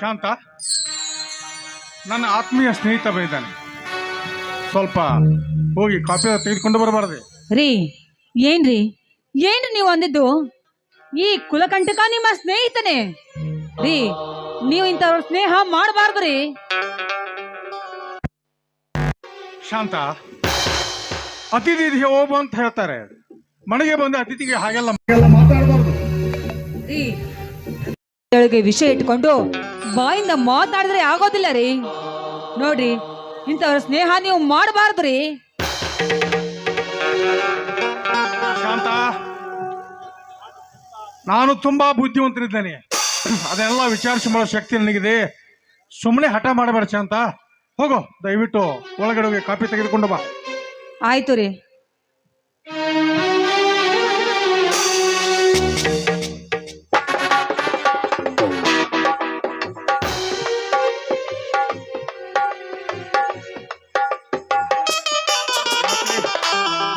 ಶಾಂತ ನನ್ನ ಆತ್ಮೀಯ ಸ್ನೇಹಿತ ಬೈದಾನೆ ಸ್ವಲ್ಪ ಹೋಗಿ ಕಾಫಿ ತೆಗೆದುಕೊಂಡು ಬರಬಾರ್ದೆ. ರೀ ಏನ್ರಿ ಏನ್ರಿ ನೀವು ಅಂದಿದ್ದು? ಈ ಕುಲಕಂಟಕ ನಿಮ್ಮ ಸ್ನೇಹಿತನೇ. ರೀ ನೀವು ಇಂಥವ್ರ ಸ್ನೇಹ ಮಾಡಬಾರ್ದು ರೀ. ಶಾಂತ ಅತಿಥಿ ಹೋಗು ಅಂತ ಹೇಳ್ತಾರೆ. ಮನೆಗೆ ಬಂದ ಅತಿಥಿಗೆ ಹಾಗೆಲ್ಲ ಮಾತಾಡಬಾರ್ದು. ವಿಷಯ ಇಟ್ಕೊಂಡು ಬಾಯಿಂದ ಮಾತಾಡಿದ್ರೆ ಆಗೋದಿಲ್ಲ ರೀ. ನೋಡ್ರಿ ಇಂಥವ್ರ ಸ್ನೇಹ ನೀವು ಮಾಡಬಾರ್ದು ರೀ. ಶಾಂತ ನಾನು ತುಂಬಾ ಬುದ್ಧಿವಂತನಿದ್ದೇನೆ ಅದೆಲ್ಲ ವಿಚಾರಿಸಿ ಮಾಡೋ ಶಕ್ತಿ ನನಗಿದೆ. ಸುಮ್ಮನೆ ಹಠ ಮಾಡಬೇಡ ಶಾಂತ. ಹೋಗೋ ದಯವಿಟ್ಟು ಒಳಗಡೆ ಹೋಗಿ ಕಾಪಿ ತೆಗೆದುಕೊಂಡು ಬಾ. ಆಯ್ತು ರೀ.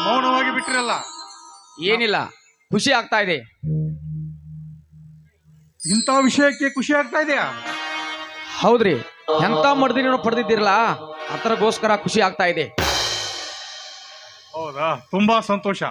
ಮೌನವಾಗಿ ಬಿಟ್ಟಿರಲ್ಲ. ಏನಿಲ್ಲ ಖುಷಿ ಆಗ್ತಾ ಇದೆ. ಇಂಥ ವಿಷಯಕ್ಕೆ ಖುಷಿ ಆಗ್ತಾ ಇದೆಯಾ? ಹೌದ್ರಿ ಎಂತ ಮಡ್ದಿನ ಪಡೆದಿದ್ದೀರಲ್ಲ ಅದರಗೋಸ್ಕರ ಖುಷಿ ಆಗ್ತಾ ಇದೆ. ಹೌದಾ ತುಂಬಾ ಸಂತೋಷ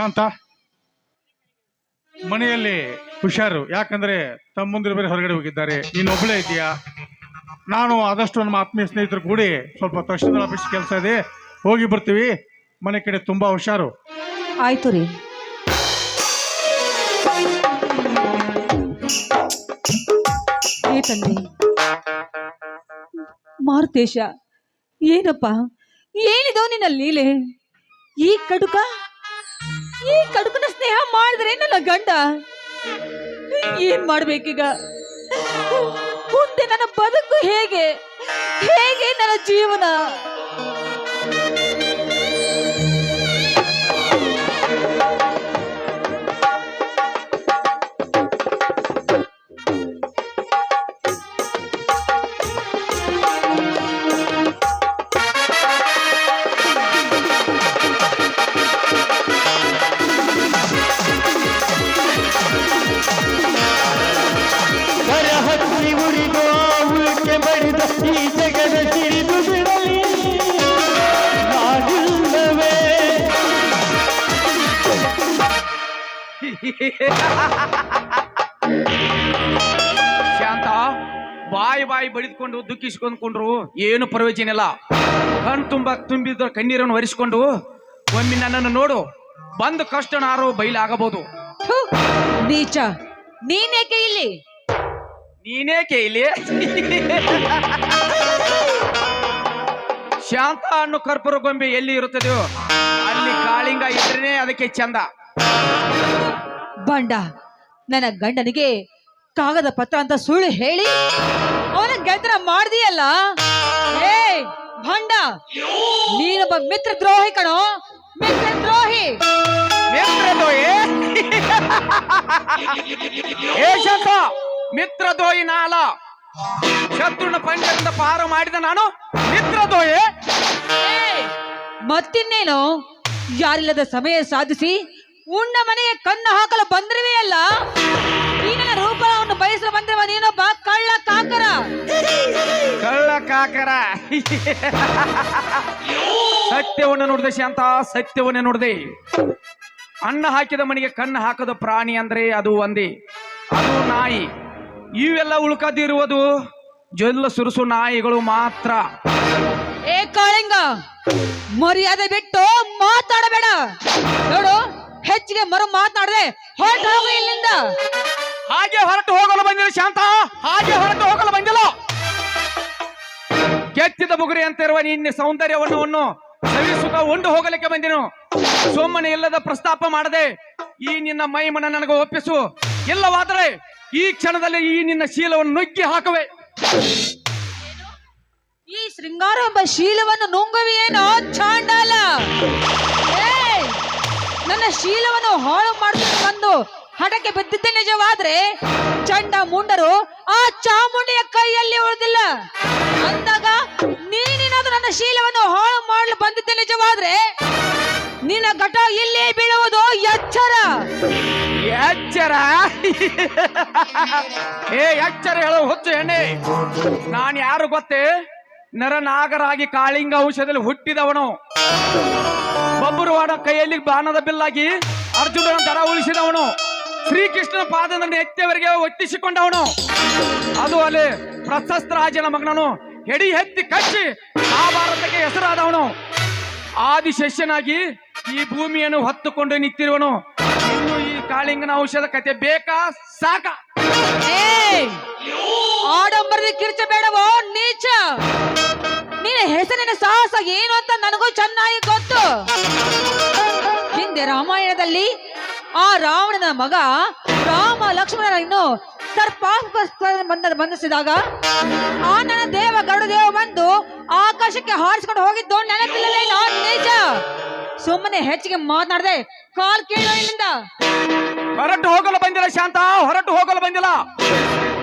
ಶಾಂತ? ಮನೆಯಲ್ಲಿ ಹುಷಾರು. ಯಾಕಂದ್ರೆ ತಮ್ಮಂದಿರು ಬೇರೆ ಹೊರಗಡೆ ಹೋಗಿದ್ದಾರೆ. ನೀನು ಇದೆಯಾ ನಾನು ಆದಷ್ಟು ನಮ್ಮ ಆತ್ಮೀಯ ಸ್ನೇಹಿತರು ಕೂಡಿ ಸ್ವಲ್ಪ ತಕ್ಷಣ ಆಫೀಸ್ ಕೆಲಸ ಇದೆ. ಹೋಗಿ ಬರ್ತೀವಿ. ಮನೆ ಕಡೆ ತುಂಬಾ ಹುಷಾರು. ಆಯ್ತು ರೀ. ತಂದೆ. ಮಾರುತೇಶ, ಏನಪ್ಪ? ಏನಿದೋ ನಿನ್ನ ಲೀಲೆ? ಈ ಕಡುಕ? ನನ್ನ ಗಂಡ? ಏನ್ ಮಾಡ್ಬೇಕೀಗ? ಮುಂದೆ ನನ್ನ ಬದುಕು ಹೇಗೆ? ಹೇಗೆ ನನ್ನ ಜೀವನ? ಶಾಂತ ಬಾಯಿ ಬಾಯಿ ಬಡಿದ್ಕೊಂಡು ದುಃಖಿಸ್ಕೊಂಡ್ಕೊಂಡ್ರು ಏನು ಪ್ರಯೋಜನ ಇಲ್ಲ ಕಣ್ ತುಂಬ ತುಂಬಿದ ಕಣ್ಣೀರನ್ನು ಒರೆಸ್ಕೊಂಡು ಒಮ್ಮೆ ನನ್ನನ್ನು ನೋಡು ಬಂದ ಕಷ್ಟನಾರು ಬೈಲಾಗಬಹುದು ಥು, ನೀಚ ನೀನೇಕೆ ಇಲ್ಲಿ? ನೀನೇಕೆ ಇಲ್ಲಿ? ಶಾಂತ ಅನ್ನೋ ಕರ್ಪೂರ ಗೊಂಬೆ ಎಲ್ಲಿ ಇರುತ್ತದೆಯೋ ಅಲ್ಲಿ ಕಾಳಿಂಗ ಇದ್ರೇನೆ ಅದಕ್ಕೆ ಚಂದ. ಬಂಡ ನನ್ನ ಗಂಡನಿಗೆ ಕಾಗದ ಪತ್ರ ಅಂತ ಸುಳ್ಳು ಹೇಳಿ ಅವನ ಗೆಳತನ ಮಾಡ್ದಿಯಲ್ಲ? ಏ ಭಂಡ ನೀನೊಬ್ಬ ಮಿತ್ರ ದ್ರೋಹಿ ಕಣೋ ಮಿತ್ರ ದ್ರೋಹಿ ಶಾಂತ ಮಿತ್ರದೋಯಿ ನಾಲ ಶತ್ರುನ ಪಂಚದಿಂದ ಪಾರು ಮಾಡಿದ ನಾನು ಮಿತ್ರದೋಯಿ ದ್ರೋಹಿ ಮತ್ತಿನ್ನೇನು? ಯಾರಿಲ್ಲದ ಸಮಯ ಸಾಧಿಸಿ ಉಂಡ ಮನೆಗೆ ಕಣ್ಣು ಹಾಕಲು ಬಂದಿರುವೆಯಲ್ಲ ಅಲ್ಲ? ನೀನ ರೂಪವನ್ನು ಬಯಸಲು ಬಂದಿರುವ ನೀನೊಬ್ಬ ಕಳ್ಳ ಕಾಕರ. ಕಳ್ಳ ಕಾಕರ. ಸತ್ಯವನ್ನು ನೋಡಿದೆ ಶಾಂತ ಸತ್ಯವನ್ನೇ ನೋಡಿದೆ. ಅನ್ನ ಹಾಕಿದ ಮನೆಗೆ ಕಣ್ಣು ಹಾಕದ ಪ್ರಾಣಿ ಅಂದ್ರೆ ಅದು ಒಂದೇ. ಅದು ನಾಯಿ. ಇವೆಲ್ಲ ಉಳ್ಕದಿರುವುದು ಜೊಲ್ಲ ಸುರುಸು ನಾಯಿಗಳು ಮಾತ್ರ. ಏ ಕಾಳಿಂಗ ಮರ್ಯಾದೆ ಬಿಟ್ಟು ಮಾತಾಡಬೇಡ. ನೋಡು ಹೆಚ್ಚಿಗೆ ಮರು ಮಾತನಾಡದೆ ಹೊರಟು ಹೋಗು ಇಲ್ಲಿಂದ. ಹಾಗೆ ಹೊರಟು ಹೋಗಲು ಬಂದಿಲ್ಲ ಶಾಂತ. ಹಾಗೆ ಹೊರಟು ಹೋಗಲು ಬಂದಿಲ್ಲ. ಕೆತ್ತಿದ ಬುಗುರಿ ಅಂತ ಇರುವ ನಿನ್ನ ಸೌಂದರ್ಯವನ್ನು ಸವಿಸುತ್ತ ಉಂಡು ಹೋಗಲಿಕ್ಕೆ ಬಂದೆನು. ಸೋಮನೆ ಇಲ್ಲದ ಪ್ರಸ್ತಾಪ ಮಾಡದೆ ಈ ನಿನ್ನ ಮೈ ಮನ ನನಗೆ ಒಪ್ಪಿಸು. ಇಲ್ಲವಾದರೆ ಈ ಕ್ಷಣದಲ್ಲಿ ಈ ನಿನ್ನ ಶೀಲವನ್ನು ನುಗ್ಗಿ ಹಾಕುವೆ. ಈ ಶೃಂಗಾರ ಎಂಬ ಶೀಲವನ್ನು ನುಂಗುವಿಯೇನೋ ಚಾಂಡಾಲ! ನನ್ನ ಶೀಲವನ್ನು ಹಾಳು ಮಾಡ್ಕೊಂಡು ಬಂದು ಹಠಕ್ಕೆ ಬಿದ್ದಿದ್ದೆ ನಿಜವಾದ್ರೆ ಚಂಡ ಮುಂಡರು ಆ ಚಾಮುಂಡಿಯ ಕೈಯಲ್ಲಿ ಉಳಿದಿಲ್ಲ. ಅಂದಾಗ ನೀನೇನಾದ್ರೂ ನನ್ನ ಶೀಲವನ್ನು ಹಾಳು ಮಾಡಲು ಬಂದಿದ್ದೆ ನಿಜವಾದ್ರೆ ನಿನ್ನ ಘಟ ಇಲ್ಲೇ ಬೀಳುವುದು ಎಚ್ಚರ. ಎಚ್ಚರ? ಏ, ಎಚ್ಚರ ಹೇಳೋ, ಹುಚ್ಚು ಎಣ್ಣೆ ನಾನು ಯಾರು ಗೊತ್ತೇ? ನರನಾಗರಾಗಿ ಕಾಳಿಂಗ ಔಷಧದಲ್ಲಿ ಹುಟ್ಟಿದವನು. ಬಬ್ಬುರುವಾಡ ಕೈಯಲ್ಲಿ ಬಾಣದ ಬಿಲ್ಲಾಗಿ ಅರ್ಜುನನ ದರ ಉಳಿಸಿದವನು. ಶ್ರೀಕೃಷ್ಣನ ಪಾದನನ್ನು ಎತ್ತಿಯವರಿಗೆ ಒಟ್ಟಿಸಿಕೊಂಡವನು. ಅದು ಅಲ್ಲಿ ಪ್ರಶಸ್ತ ರಾಜನ ಮಗನನು ಎಡಿ ಎತ್ತಿ ಕಚ್ಚಿ ಮಹಾಭಾರತಕ್ಕೆ ಹೆಸರಾದವನು. ಆದಿಶಸ್ಯನಾಗಿ ಈ ಭೂಮಿಯನ್ನು ಹೊತ್ತುಕೊಂಡು ನಿಂತಿರುವನು. ಇನ್ನು ಈ ಕಾಳಿಂಗನ ಔಷಧ ಕತೆ ಬೇಕಾ? ಸಾಕ. ಆಡಂಬರದ ಕಿರ್ಚಬೇಡವೋ ನೀಚ! ನಿನ್ನ ಹೆಸರಿನ ಸಾಹಸ ಏನು ಅಂತ ನನಗೂ ಚೆನ್ನಾಗಿ ಗೊತ್ತು. ಹಿಂದೆ ರಾಮಾಯಣದಲ್ಲಿ ಆ ರಾವಣನ ಮಗ ರಾಮ ಲಕ್ಷ್ಮಣರನ್ನು ಬಂದ ಬಂಧಿಸಿದಾಗ ಆ ನನ್ನ ದೇವ ಗರುಡ ದೇವ ಬಂದು ಆಕಾಶಕ್ಕೆ ಹಾರಿಸ್ಕೊಂಡು ಹೋಗಿದ್ದು ನೆನಪಿಲ್ಲಲೇ ನಾನ್ ನಿಜ ಸುಮ್ಮನೆ ಹೆಚ್ಚಿಗೆ ಮಾತನಾಡದೆ ಕಾಲ್ ಕೇಳೋ ಇಲ್ಲಿಂದ ಹೊರಟು ಹೋಗಲು ಬಂದಿಲ್ಲ ಶಾಂತ ಹೊರಟು ಹೋಗಲು ಬಂದಿಲ್ಲ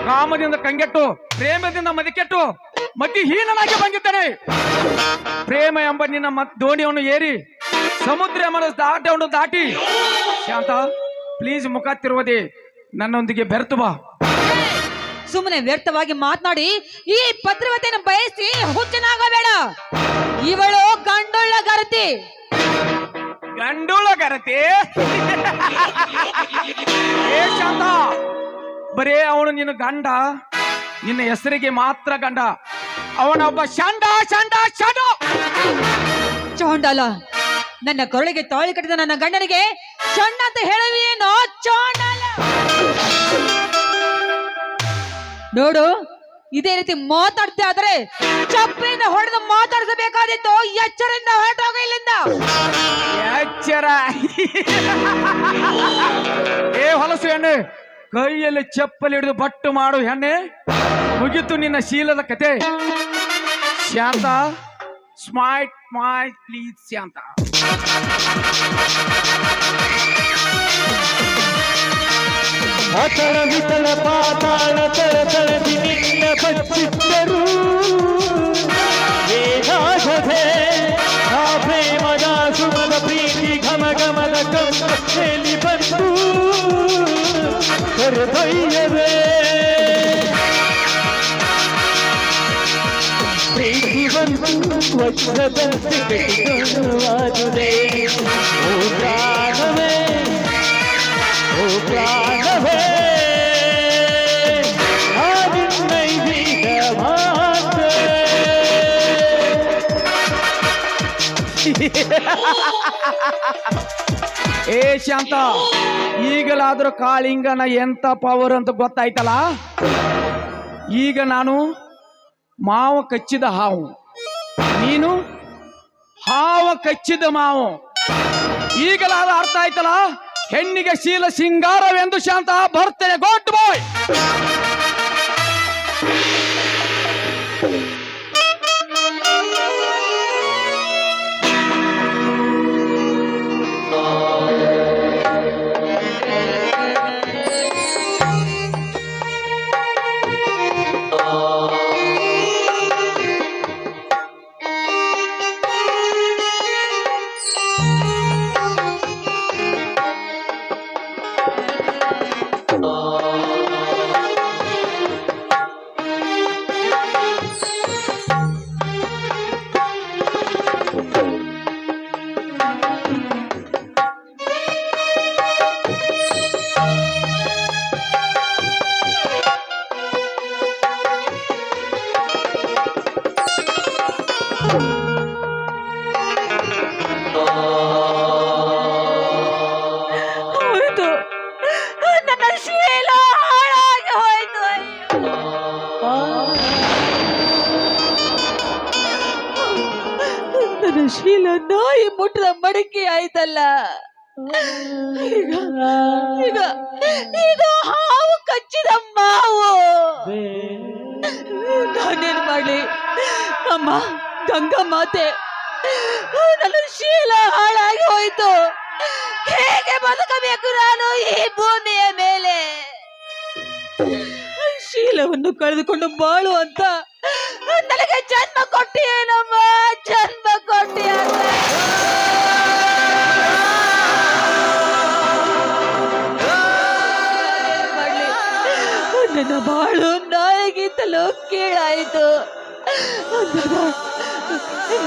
ರಾಮದಿಂದ ಕಂಗೆಟ್ಟು ಪ್ರೇಮದಿಂದ ಮದಿಕೆಟ್ಟು ಮತಿಹೀನನಾಗಿ ಬಂದಿದ್ದಾನೆ. ಪ್ರೇಮ ಎಂಬ ನಿನ್ನ ಮತ್ ದೋಣಿಯನ್ನು ಏರಿ ಸಮುದ್ರ ಎಂಬ ದಾಟವನ್ನು ದಾಟಿ. ಶಾಂತ ಪ್ಲೀಸ್ ಮುಖ ತಿರುವದೆ ನನ್ನೊಂದಿಗೆ ಬೆರ್ತು ಬಾ. ಸುಮ್ಮನೆ ವ್ಯರ್ಥವಾಗಿ ಮಾತನಾಡಿ ಈ ಪತ್ರವತೆಯನ್ನು ಬಯಸಿ ಹುಚ್ಚನಾಗಬೇಡ. ಇವಳು ಗಂಡುಳ್ಳ ಗರತಿ. ಗಂಡುಳ್ಳ ಗರತಿ? ಏ ಶಾಂತ ಬರೇ ಅವನು ನಿನ್ನ ಗಂಡ ನಿನ್ನ ಹೆಸರಿಗೆ ಮಾತ್ರ ಗಂಡ. ಅವನೊಬ್ಬ ಶಾಂಡ ಶಾಂಡ ಶಾಂಡ ಚೋಂಡಲ ನನ್ನ ಕೊರಳಿಗೆ ತಾಳಿ ಕಟ್ಟಿದ ನನ್ನ ಗಂಡನಿಗೆ ಚಂಡ ಅಂತ ಹೇಳುವೇನೋ ಚೋಂಡಲ! ನೋಡು ಇದೇ ರೀತಿ ಮಾತಾಡ್ತಾ ಆದ್ರೆ ಚಪ್ಪಿನ ಹೊಡೆದು ಮಾತಾಡಿಸಬೇಕಾದಿತ್ತು ಎಚ್ಚರಿಂದ ಹೊರಟೋಗ ಇಲ್ಲಿಂದ. ಎಚ್ಚರ. ಏ ಹೊಲಸು ಹೆಣ್ಣೆ ಕೈಯಲ್ಲಿ ಚಪ್ಪಲಿ ಹಿಡಿದು ಬಟ್ಟು ಮಾಡು ಹೆಣ್ಣೆ. ಮುಗಿತು ನಿನ್ನ ಶೀಲದ ಕತೆ. ಶಾಂತ ಸ್ಮೈಟ್ ಸ್ಮೈಟ್ ಪ್ಲೀಸ್ ಶಾಂತ. ಅತಳ ವಿತಳ ಪಾತಾಳ ತಳತಳದಿ ನಿನ್ನ ಬಚ್ಚಿಟ್ಟರು ಏನಾಗದೆ ಆ ಪ್ರೇಮದ ಸುಮದ ಪ್ರೀತಿ ಘಮ ಘಮದ ಬಂದು ಕರೆದೊಯ್ಯದೆ ಪ್ರೀತಿ ಬಂದು ವಜ್ರದಂತೆ ಕಟ್ಟಿಕೊಳ್ಳುವಾದುದೇ ಓ ಪ್ರಾಣವೇ ಓ ಪ್ರಾಣವೇ. Ha ha ha ha ಮಾತೆ ಏ ಶಾಂತ, ಈಗಲಾದ್ರೂ ಕಾಳಿಂಗನ ಎಂತ ಪವರ್ ಅಂತ ಗೊತ್ತಾಯ್ತಲ್ಲ? ಈಗ ನಾನು ಮಾವ ಕಚ್ಚಿದ ಹಾವು. ನೀನು ಹಾವ ಕಚ್ಚಿದ ಮಾವು. ಈಗಲಾದ ಅರ್ಥ ಆಯ್ತಲ್ಲ? ಹೆಣ್ಣಿಗೆ ಶೀಲ ಸಿಂಗಾರವೆಂದು ಶಾಂತ, ಬರ್ತೇನೆ ಗೋಟ್ ಬಾಯ್ ನಾನೇನ್ ಮಾಡ್ಲಿ. ಅಮ್ಮ, ಗಂಗಾ ಮಾತೆ. ನನ್ನ ಶೀಲ ಹಾಳಾಗಿ ಹೋಯ್ತು. ಹೇಗೆ ಬದುಕಬೇಕು ನಾನು ಈ ಭೂಮಿಯ ಮೇಲೆ? ಶೀಲವನ್ನು ಕಳೆದುಕೊಂಡು ಬಾಳು ಅಂತ. ನನಗೆ ಜನ್ಮ ಕೊಟ್ಟಿಯೇನಮ್ಮ? ಜನ್ಮ ಕೊಟ್ಟಿಯ ನನ್ನ ಬಾಳು ನಾಯಿಗಿಂತಲೂ ಕೀಳಾಯಿತು.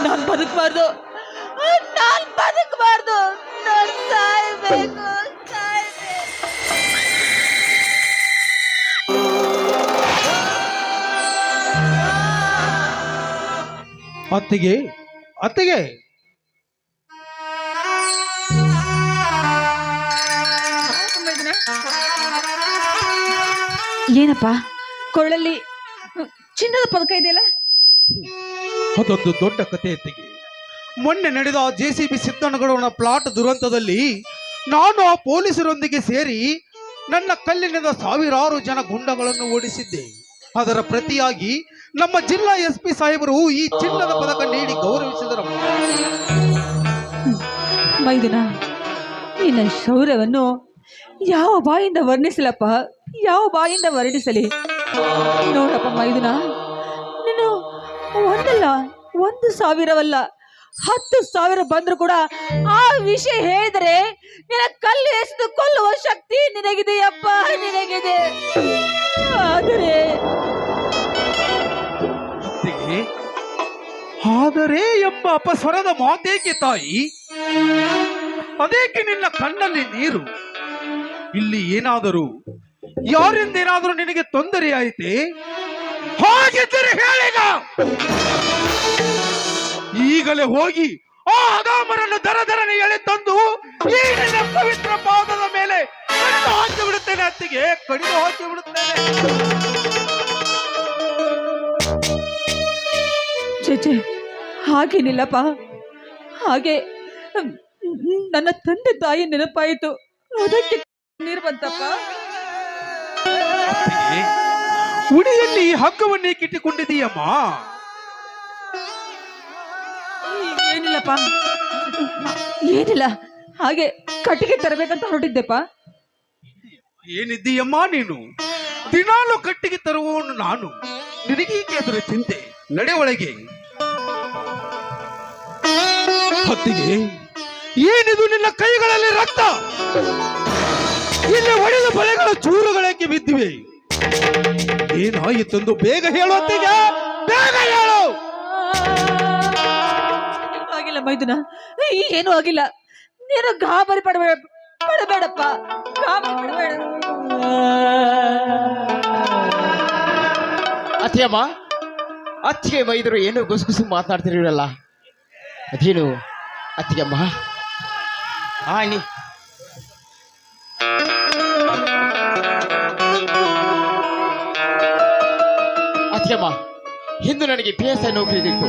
ನಾನ್ ಬದುಕಬಾರ್ದು. ನಾನು ಬದುಕಬಾರ್ದು. ನಾನು ಸಾಯ್ಬೇಕು. ಅತ್ತಿಗೆ ಅತ್ತಿಗೆ. ಏನಪ್ಪ? ಕೊರಳಲ್ಲಿ ಚಿನ್ನದ ಪದಕ ಇದೆಯಲ್ಲ? ಅದೊಂದು ದೊಡ್ಡ ಕತೆ ಎತ್ತಿಗೆ ಮೊನ್ನೆ ನಡೆದ ಜೆ ಸಿ ಬಿ ಸಿದ್ದನಗೌಡನ ಪ್ಲಾಟ್ ದುರಂತದಲ್ಲಿ ನಾನು ಆ ಪೊಲೀಸರೊಂದಿಗೆ ಸೇರಿ ನನ್ನ ಕಲ್ಲಿನಿಂದ ಸಾವಿರಾರು ಜನ ಗುಂಡಗಳನ್ನು ಓಡಿಸಿದ್ದೆ. ಅದರ ಪ್ರತಿಯಾಗಿ ನಮ್ಮ ಜಿಲ್ಲಾ ಎಸ್ ಪಿ ಸಾಹೇಬರು ಈ ಚಿನ್ನದ ಪದಕ ನೀಡಿ ಗೌರವಿಸಿದರು. ಮೈದುನ ನಿನ್ನ ಶೌರ್ಯವನ್ನು ಯಾವ ಬಾಯಿಂದ ವರ್ಣಿಸಲಪ್ಪ? ಯಾವ ಬಾಯಿಂದ ವರ್ಣಿಸಲಿ? ನೋಡಪ್ಪ ಮೈದುನ. ನೀನು ಒಂದಲ್ಲ, ಒಂದು ಸಾವಿರವಲ್ಲ, ಹತ್ತು ಸಾವಿರ ಬಂದ್ರು ಕೂಡ ಆ ವಿಷಯ ಹೇಳಿದರೆ ನಿನ್ನ ಕಲ್ಲು ಎಸೆದು ಕೊಲ್ಲುವ ಶಕ್ತಿ ನಿನಗಿದೆಯಪ್ಪ, ನಿನಗಿದೆ. ಆದರೆ ಆದರೆ ಎಂಬ ಅಪಸ್ವರದ ಮಾತೇಕೆ ತಾಯಿ? ಅದೇಕೆ ನಿನ್ನ ಕಣ್ಣಲ್ಲಿ ನೀರು? ಇಲ್ಲಿ ಏನಾದರೂ ಯಾರಿಂದ ಏನಾದ್ರೂ ನಿನಗೆ ತೊಂದರೆ ಆಯ್ತಿ ಹಾಗಿದ್ದರೆ ಹೇಳಿಗ. ಈಗಲೇ ಹೋಗಿ ಆ ಅದಾಮರನ್ನು ದರ ದರನೆ ಎಳೆ ತಂದು ಈ ಪವಿತ್ರ ಪಾದದ ಮೇಲೆ ಕಡಿದು ಹಾಕಿ ಬಿಡುತ್ತೇನೆ ಅತ್ತಿಗೆ, ಕಡಿದು ಹಾಕಿ ಬಿಡುತ್ತೇನೆ. ಚೇಚೆ ಹಾಗೇನಿಲ್ಲಪ್ಪ ಹಾಗೆ ನನ್ನ ತಂದೆ ತಾಯಿ ನೆನಪಾಯಿತು. ಅದಕ್ಕೆ ನೀರು ಬಂತಪ್ಪ? ಉಡಿಯಲ್ಲಿ ಹಗ್ಗವನ್ನೇ ಕಿಟ್ಟಿಕೊಂಡಿದೀಯಮ್ಮ ಏನಿಲ್ಲಪ್ಪ. ಏನಿಲ್ಲ ಹಾಗೆ ಕಟ್ಟಿಗೆ ತರಬೇಕಂತ ಹೊರಟಿದ್ದೆಪ್ಪ. ಏನಿದ್ದೀಯಮ್ಮ ನೀನು? ದಿನಾಲು ಕಟ್ಟಿಗೆ ತರುವವನು ನಾನು. ನಿನಗೀಕೆ ಅದರ ಚಿಂತೆ. ನಡೆ ಒಳಗೆ. ಹೊತ್ತಿಗೆ ಏನಿದು ನಿನ್ನ ಕೈಗಳಲ್ಲಿ ರಕ್ತ? ಇಲ್ಲಿ ಒಡೆದ ಬಳೆಗಳು ಚೂರುಗಳಕ್ಕೆ ಬಿದ್ದಿವೆ? ಏನಾಯಿತೆಂದು ಬೇಗ ಹೇಳು ಹೊತ್ತಿಗೆ ಬೇಗ ಹೇಳು! ಏನೂ ಆಗಿಲ್ಲ ಮೈದುನ ಏನೂ ಆಗಿಲ್ಲ. ನೀನು ಗಾಬರಿ ಪಡಬೇಡ ಪಡಬೇಡಪ್ಪ. ಗಾಬರಿ ಪಡಬೇಡ. ಅತ್ತೆಯಮ್ಮ ಅತ್ತಿಗೆ ಬೈದರು ಏನು ಗುಸುಗುಸು ಮಾತಾಡ್ತಿರಲ್ಲ ಅದೇನು? ಅತ್ತಿಗೆಮ್ಮ ಆಣಿ ಅತ್ತಿಗೆಮ್ಮ ಹಿಂದೂ ನನಗೆ ಪಿ ಎಸ್ ಐ ನೌಕರಿ ಇತ್ತು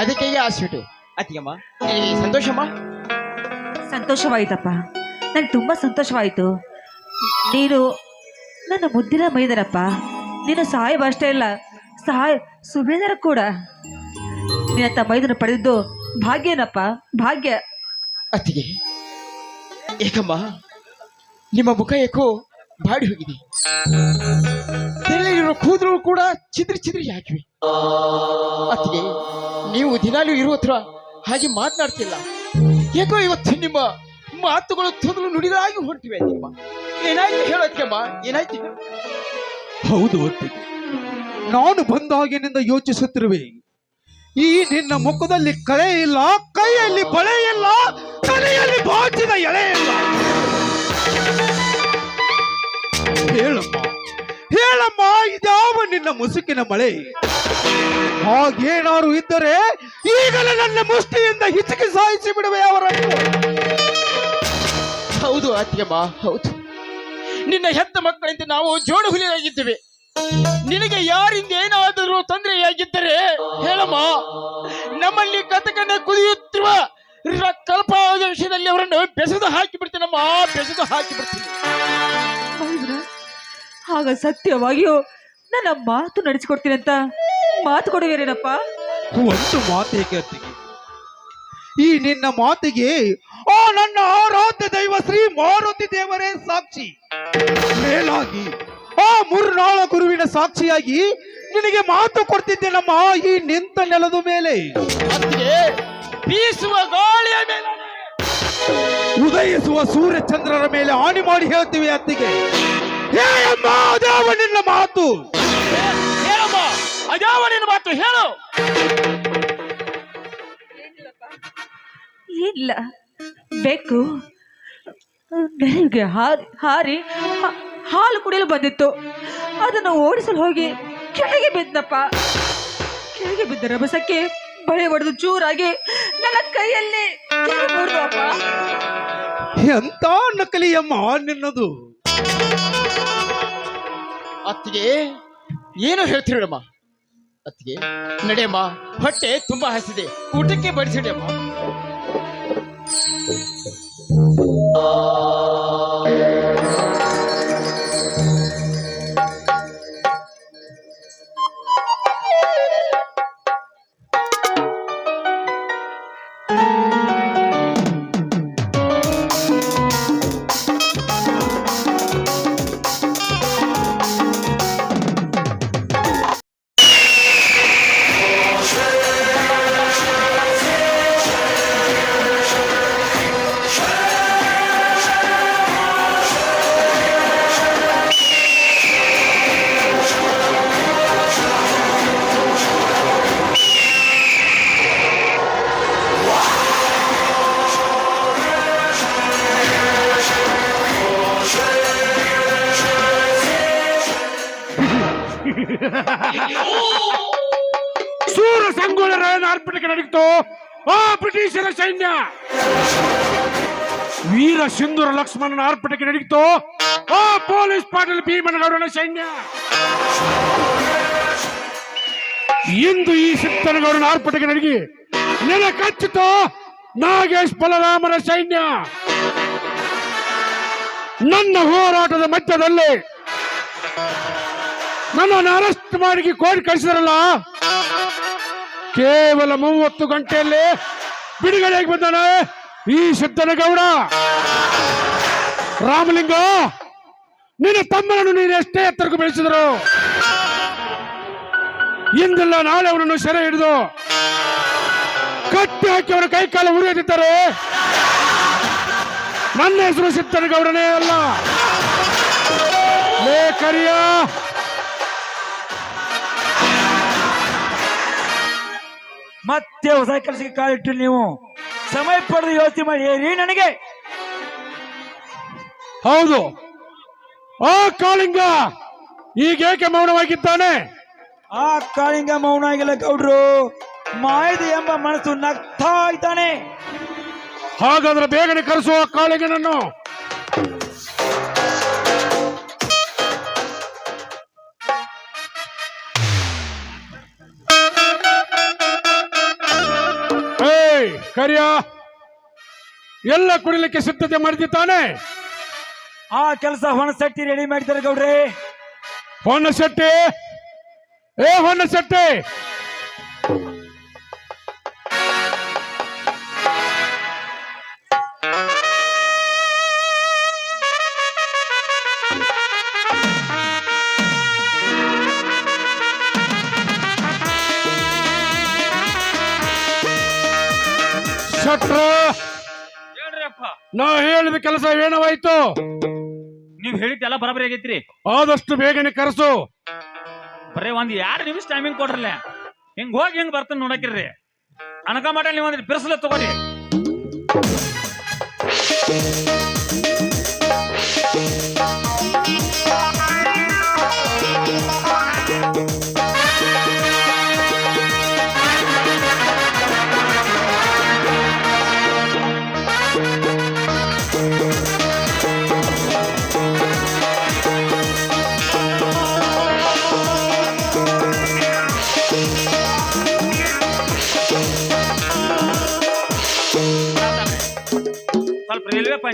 ಅದಕ್ಕೆ ಆಸ್ಪಿಟು ಅತ್ತಿಗೆಮ್ಮ. ನಿನಗೆ ಸಂತೋಷಮ್ಮ? ಸಂತೋಷವಾಯಿತಪ್ಪ. ನನಗೆ ತುಂಬ ಸಂತೋಷವಾಯಿತು. ನೀನು ನನ್ನ ಮುದ್ದಿನ ಮೈದರಪ್ಪ ನೀನು ಸಾಹೇಬ್ ಅಷ್ಟೇ ಇಲ್ಲ. ಸಹಾಯ ಸುಬೇದರ ಕೂಡ. ನಿನ್ನ ಮೈದನ ಪಡೆದಿದ್ದು ಭಾಗ್ಯನಪ್ಪ ಭಾಗ್ಯ. ಅತ್ತಿಗೆ ಏಕಮ್ಮ ನಿಮ್ಮ ಮುಖ ಏಕೋ ಬಾಡಿ ಹೋಗಿದೆ. ತಲೆಯಲ್ಲಿರೋ ಕೂದಲು ಕೂಡ ಚಿದ್ರಿ ಚಿದ್ರಿ ಹಾಕಿವೆ ಅತ್ತಿಗೆ, ನೀವು ದಿನಾಲೂ ಇರುವ ಹತ್ರ ಹಾಗೆ ಮಾತನಾಡ್ತಿಲ್ಲ. ಏಕೋ ಇವತ್ತು ನಿಮ್ಮ ಮಾತುಗಳು ತೊದಲು ನುಡಿಗಳಾಗಿ ಹೊರಟಿವೆ ನಿಮ್ಮ ಏನಾಯ್ತು ಹೇಳೋದಕ್ಕೆಮ್ಮ ಏನಾಯ್ತು ಹೌದು ಅತ್ತಿಗೆ, ನಾನು ಬಂದಾಗಿನಿಂದ ಯೋಚಿಸುತ್ತಿರುವೆ. ಈ ನಿನ್ನ ಮುಖದಲ್ಲಿ ಕಳೆ ಇಲ್ಲ, ಕೈಯಲ್ಲಿ ಬಳೆ ಇಲ್ಲ, ತಲೆಯಲ್ಲಿ ಬಾಚಿದ ಎಳೆ ಇಲ್ಲ. ಹೇಳಮ್ಮ ಇದ್ಯಾವ ನಿನ್ನ ಮುಸುಕಿನ ಮಳೆ. ಹಾಗೇನಾರು ಇದ್ದರೆ ಈಗಲೇ ನನ್ನ ಮುಷ್ಟಿಯಿಂದ ಹಿಚಕಿ ಸಾಯಿಸಿ ಬಿಡುವೆ ಅವರನ್ನು. ಹೌದು ಅತ್ತಿಗೆಮ್ಮ ಹೌದು. ನಿನ್ನ ಹೆತ್ತ ಮಕ್ಕಳಿಂದ ನಾವು ಜೋಡು ಹುಲಿಯಾಗಿದ್ದೇವೆ ನಿನಗೆ ಯಾರಿಂದ ಏನಾದರೂ ತೊಂದರೆಯಾಗಿದ್ದರೆ ಹೇಳಮ್ಮ ನಮ್ಮಲ್ಲಿ ಕತಕನ್ನ ಕುದಿಯುತ್ತಿರುವ ಕಲ್ಪಾವಧಿ ವಿಷಯದಲ್ಲಿ ಅವರನ್ನು ಬೆಸೆದು ಹಾಕಿ ಬಿಡ್ತೀನಮ್ಮ ಬೆಸೆದು ಹಾಕಿ ಬಿಡ್ತೀನಿ? ಆಗ ಸತ್ಯವಾಗಿಯೂ ನನ್ನ ಮಾತು ನಡೆಸಿಕೊಡ್ತೀನಿ ಅಂತ ಮಾತು ಕೊಡುವೇನೇನಪ್ಪ ಒಂದು ಮಾತಿಗೆ ಅತ್ತಿಗೆ ಈ ನಿನ್ನ ಮಾತಿಗೆ ಆ ನನ್ನ ಆರಾಧ್ಯ ದೈವ ಶ್ರೀ ಮಾರುತಿ ದೇವರೇ ಸಾಕ್ಷಿ. ಮೇಲಾಗಿ ಆ ಮುರ್ನಾಳ ಗುರುವಿನ ಸಾಕ್ಷಿಯಾಗಿ ನಿನಗೆ ಮಾತು ಕೊಡ್ತಿದ್ದೆ ನಮ್ಮ ಈ ನಿಂತ ನೆಲದ ಮೇಲೆ. ಅತ್ತಿಗೆ ಬೀಸುವ ಗಾಳಿಯ ಮೇಲೆ. ಉದಯಿಸುವ ಸೂರ್ಯಚಂದ್ರರ ಮೇಲೆ ಹಾನಿ ಮಾಡಿ ಹೇಳ್ತೀವಿ ಅತ್ತಿಗೆ. ಹೇ ಅಮ್ಮ ಅದಾವ ನಿನ್ನ ಮಾತು. ಹೇಳಮ್ಮ ನಿನ್ನ ಮಾತು ಹೇಳು. ಇಲ್ಲ ಬೆಕ್ಕು ನೆರಳಿಗೆ ಹಾರಿ ಹಾರಿ ಹಾ- ಹಾಲು ಕುಡಿಯಲು ಬಂದಿತ್ತು. ಅದನ್ನು ಓಡಿಸಲು ಹೋಗಿ ಕೆಳಗೆ ಬಿದ್ದಪ್ಪ. ಕೆಳಗೆ ಬಿದ್ದ ರಭಸಕ್ಕೆ ಬಳೆ ಹೊಡೆದು ಚೂರಾಗಿ ನನ್ನ ಕೈಯಲ್ಲಿ ಮುರಿದಪ್ಪ ಎಂತ ನಕಲಿಯಮ್ಮ ನಿನ್ನದು? ಅತ್ತಿಗೆ ಏನು ಹೇಳ್ತೀರಮ್ಮ ಅತ್ತಿಗೆ ನಡೆಯಮ್ಮ ಹೊಟ್ಟೆ ತುಂಬಾ ಹಸಿದೆ ಊಟಕ್ಕೆ ಬಡಿಸಿಡಮ್ಮ ಸೂರ ಸಂಗೋಳರ ಅರ್ಪಣೆಗೆ ನಡೀತು ಆ ಬ್ರಿಟಿಷರ ಸೈನ್ಯ. ವೀರ ಸಿಂಧೂರ ಲಕ್ಷ್ಮಣನ ಅರ್ಪಣೆಗೆ ನಡೀತು ಆ ಪೊಲೀಸ್ ಪಾಟೀಲ್ ಭೀಮನಗೌಡನ ಸೈನ್ಯ. ಇಂದು ಈ ಸಿದ್ದನಗೌಡನ ಅರ್ಪಣೆಗೆ ನಡಗಿ ನೆಲ ಕಚ್ಚಿತು ನಾಗೇಶ್ ಬಲರಾಮನ ಸೈನ್ಯ. ನನ್ನ ಹೋರಾಟದ ಮಧ್ಯದಲ್ಲಿ ನನ್ನನ್ನು ಅರೆಸ್ಟ್ ಮಾಡಿ ಕೋರ್ಟ್ ಕಳಿಸಿದ್ರಲ್ಲ? ಕೇವಲ ಮೂವತ್ತು ಗಂಟೆಯಲ್ಲಿ ಬಿಡುಗಡೆಯಾಗಿ ಬಂದಾನೆ ಈ ಸಿದ್ದನಗೌಡ. ರಾಮಲಿಂಗ, ನಿನ್ನ ತಮ್ಮನನ್ನು ನೀನು ಎಷ್ಟೇ ಎತ್ತರಕ್ಕೂ ಬೆಳೆಸಿದ್ರು. ಇಂದಿಲ್ಲ ನಾಳೆ ಅವನನ್ನು ಸೆರೆ ಹಿಡಿದು ಕಟ್ಟಿ ಹಾಕಿ ಅವನ ಕೈ ಕಾಲು ನನ್ನ ಹೆಸರು ಸಿದ್ದನಗೌಡನೇ ಅಲ್ಲ. ಲೇ ಕರಿಯ. ಮತ್ತೆ ಹೊಸ ಕೆಲಸಕ್ಕೆ ಕಾಲಿಟ್ಟು ನೀವು. ಸಮಯ ಪಡೆದು ಯೋಚನೆ ಮಾಡಿ ಹೇಳಿ ನನಗೆ? ಹೌದು. ಆ ಕಾಳಿಂಗ ಈಗೇಕೆ ಮೌನವಾಗಿದ್ದಾನೆ? ಆ ಕಾಳಿಂಗ ಮೌನ ಆಗಿಲ್ಲ ಗೌಡ್ರು. ಮಾಯದ ಎಂಬ ಮನಸ್ಸು ನಗ್ತಾ ಇದ್ದಾನೆ. ಹಾಗಾದ್ರೆ ಬೇಗನೆ ಕರೆಸುವ ಕಾಳಿಂಗನನ್ನು. ಕರಿಯ ಎಲ್ಲ ಕುಡಿಲಿಕ್ಕೆ ಸಿದ್ಧತೆ ಮಾಡಿದ್ದಾನೆ. ಆ ಕೆಲಸ ಹೊಣಸಟ್ಟಿ ರೆಡಿ ಮಾಡಿದ್ದಾರೆ ಗೌಡ್ರೆ. ಹೊನ್ನ ಶೆಟ್ಟಿ ಏ ಹೊನ್ನ ಶಟ್ರ. ಹೇಳ್ರಿಪ್ಪ ನಾ ಹೇಳಿದ ಕೆಲಸ ಏನವಾಯ್ತು ನೀವ್ ಹೇಳಿದ್ದೆಲ್ಲ ಬರಬರಿ ಆಗೈತ್ರಿ. ಆದಷ್ಟು ಬೇಗನೆ ಕರೆಸು. ಬರೇ ಒಂದ್ ಎರಡ್ ನಿಮಿಷ ಟೈಮಿಂಗ್ ಕೊಡ್ರಲ್ಲ. ಹಿಂಗ್ ಹೋಗಿ ಹಿಂಗ್ ಬರ್ತಾನೆ ನೋಡಕಿರ್ರಿ ಅನಕ ಮಟ ನೀವ್ ಒಂದ್ ಬಿರ್ಸಲ ತಗೋರಿ.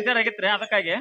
ಪಂಚರ್ ಅದಕ್ಕಾಗಿ.